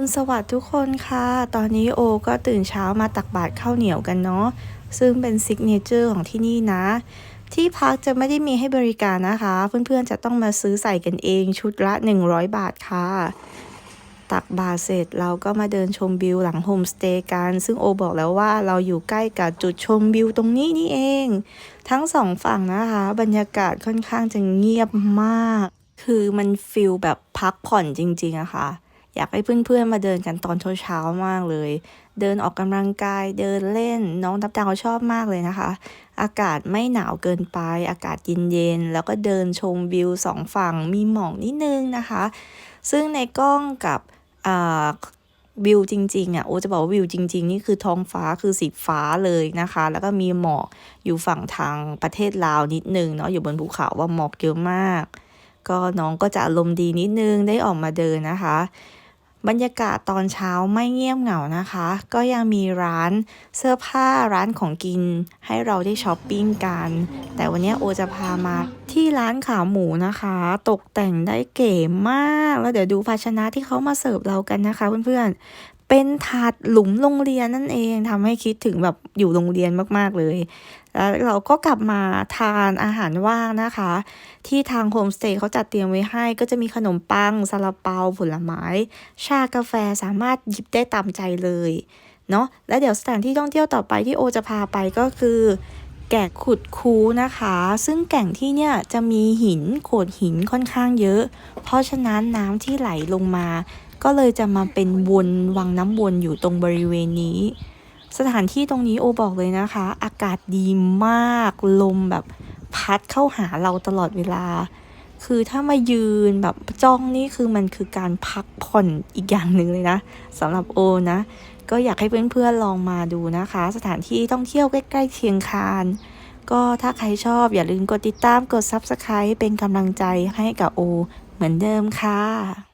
คุณสวัสดีทุกคนค่ะ ตอนนี้โอก็ตื่นเช้ามาตักบาตรข้าวเหนียวกันเนาะ ซึ่งเป็นซิกเนเจอร์ของที่นี่นะ ที่พักจะไม่ได้มีให้บริการนะคะ เพื่อนๆจะต้องมาซื้อใส่กันเองชุดละ 100 บาทค่ะ ตักบาตรเสร็จเราก็มาเดินชมวิวหลังโฮมสเตย์กัน ซึ่งโอบอกแล้วว่าเราอยู่ใกล้กับจุดชมวิวตรงนี้นี่เอง ทั้งสองฝั่งนะคะ บรรยากาศค่อนข้างจะเงียบมาก คือมันฟิลแบบพักผ่อนจริงๆอะค่ะ อยากให้เพื่อนๆมาเดินกันตอนเช้าๆมากเลย เดินออกกำลังกายเดินเล่นน้องตับดาวชอบมากเลยนะคะ อากาศไม่หนาวเกินไป อากาศเย็นๆแล้วก็เดินชมวิวสองฝั่งมีหมอกนิดนึงนะคะ ซึ่งในกล้องกับวิวจริงๆอะโอจะบอกว่าวิวจริง ๆ นี่คือท้องฟ้าคือสีฟ้าเลยนะคะ แล้วก็มีหมอกอยู่ฝั่งทางประเทศลาวนิดนึงเนาะอยู่บนภูเขาว่าหมอกเยอะมาก ก็น้องก็จะอารมณ์ดีนิดนึงได้ออกมาเดินนะคะ บรรยากาศตอนเช้าไม่เงียบเหงานะคะ ก็ยังมีร้านเสื้อผ้าร้านของกิน ให้เราได้ช้อปปิ้งกัน แต่วันนี้โอจะพามาที่ร้านขาหมูนะคะ ตกแต่งได้เก๋มาก แล้วเดี๋ยวดูภาชนะที่เขามาเสิร์ฟเรากันนะคะเพื่อนๆ เป็นถาดหลุมโรงเรียนนั่นเองทำให้คิดถึงแบบอยู่โรงเรียนมากๆเลย แล้วเราก็กลับมาทานอาหารว่างนะคะ ที่ทางโฮมสเตย์เขาจัดเตรียมไว้ให้ ก็จะมีขนมปังซาลาเปาผลไม้ ชากาแฟสามารถหยิบได้ตามใจเลยเนาะแล้วเดี๋ยวสถานที่ท่องเที่ยวต่อไปที่โอจะพาไปก็คือ แก่งขุดคูนะคะ ซึ่งแก่งที่เนี่ยจะมีหินโขดหินค่อนข้างเยอะ เพราะฉะนั้นน้ำที่ไหลลงมา ก็เลยจะมาเป็นวนวังน้ำวนอยู่ตรงบริเวณนี้ สถานที่ตรงนี้โอบอกเลยนะคะ อากาศดีมาก ลมแบบพัดเข้าหาเราตลอดเวลา คือถ้ามายืนแบบจ้องนี่คือมันคือการพักผ่อนอีกอย่างหนึ่งเลยนะสำหรับโอนะ ก็อยากให้เพื่อนๆลองมาดูนะคะ สถานที่ท่องเที่ยวใกล้ๆเชียงคานก็ถ้าใครชอบอย่าลืมกดติดตามกด Subscribe เป็นกำลังใจให้กับโอ เหมือนเดิมค่ะ